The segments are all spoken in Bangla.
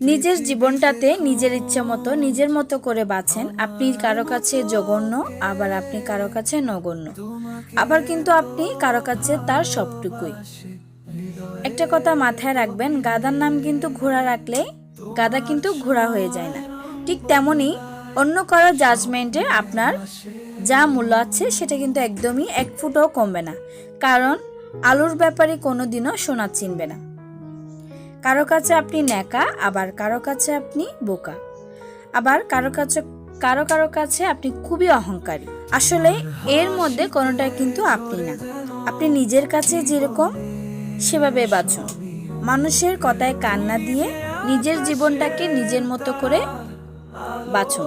নিজের জীবনটাতে নিজের ইচ্ছে মতো, নিজের মতো করে বাঁচেন। আপনি কারও কাছে জঘন্য, আবার আপনি কারও কাছে নগণ্য। আবার কিন্তু আপনি কারও কাছে তার সবটুকুই। একটা কথা মাথায় রাখবেন, গাদার নাম কিন্তু ঘোড়া রাখলে গাদা কিন্তু ঘোড়া হয়ে যায় না। ঠিক তেমনই অন্য কারও জাজমেন্টে আপনার যা মূল্য আছে, সেটা কিন্তু একদমই এক ফুটও কমবে না। কারণ আলুর ব্যাপারে কোনো দিনও সোনা চিনবে না। কারও কাছে আপনি ন্যাকা, আবার কারও কাছে আপনি বোকা। আবার কারও কাছে, কারও কারও কাছে আপনি খুবই অহংকারী। আসলে এর মধ্যে কোনোটা কিন্তু আপনি না। আপনি নিজের কাছে যেরকম, সেভাবে বাঁচুন। মানুষের কথায় কান্না দিয়ে নিজের জীবনটাকে নিজের মতো করে বাঁচুন।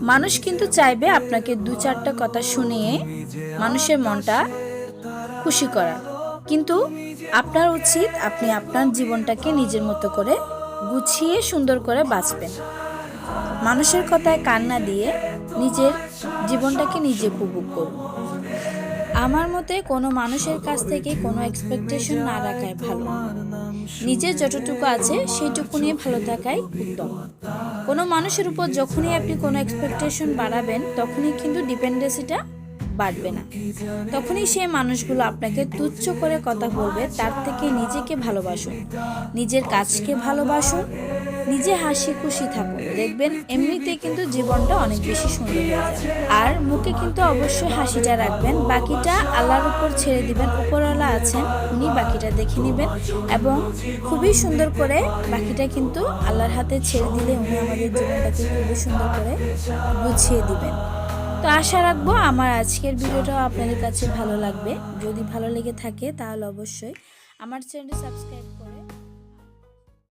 মানুষ কিন্তু চাইবে আপনাকে দু চারটা কথা শুনিয়ে মানুষের মনটা খুশি করার। কিন্তু আপনার উচিত আপনি আপনার জীবনটাকে নিজের মতো করে গুছিয়ে সুন্দর করে বাঁচবেন। মানুষের কথায় কান্না দিয়ে নিজের জীবনটাকে নিজে উপভোগ করুন। আমার মতে কোনো মানুষের কাছ থেকে কোনো এক্সপেকটেশন না রাখাই ভালো। নিজের যতটুকু আছে সেইটুকু নিয়ে ভালো থাকাই উত্তম। কোনো মানুষের উপর যখনই আপনি কোনো এক্সপেকটেশন বাড়াবেন, তখনই কিন্তু ডিপেন্ডেন্সিটা বাড়বে না। তখনই সেই মানুষগুলো আপনাকে তুচ্ছ করে কথা বলবে, তার থেকে নিজেকে ভালোবাসুন। নিজের কাজকে ভালোবাসুন, নিজে হাসি খুশি থাকুন। দেখবেন, এমনিতে কিন্তু জীবনটা অনেক বেশি সুন্দর আর মুখে কিন্তু অবশ্যই হাসিটা রাখবেন, বাকিটা আল্লাহর উপর ছেড়ে দিবেন, উপরওয়ালা আছেন, উনি বাকিটা দেখে নেবেন এবং খুবই সুন্দর করে বাকিটা কিন্তু আল্লাহর হাতে ছেড়ে দিলে উনি আমাদের জীবনটাকে খুবই সুন্দর করে গুছিয়ে দিবেন। তো আশা রাখব আমার আজকের ভিডিওটাও আপনাদের কাছে ভালো লাগবে। যদি ভালো লেগে থাকে তাহলে অবশ্যই আমার চ্যানেলটি সাবস্ক্রাইব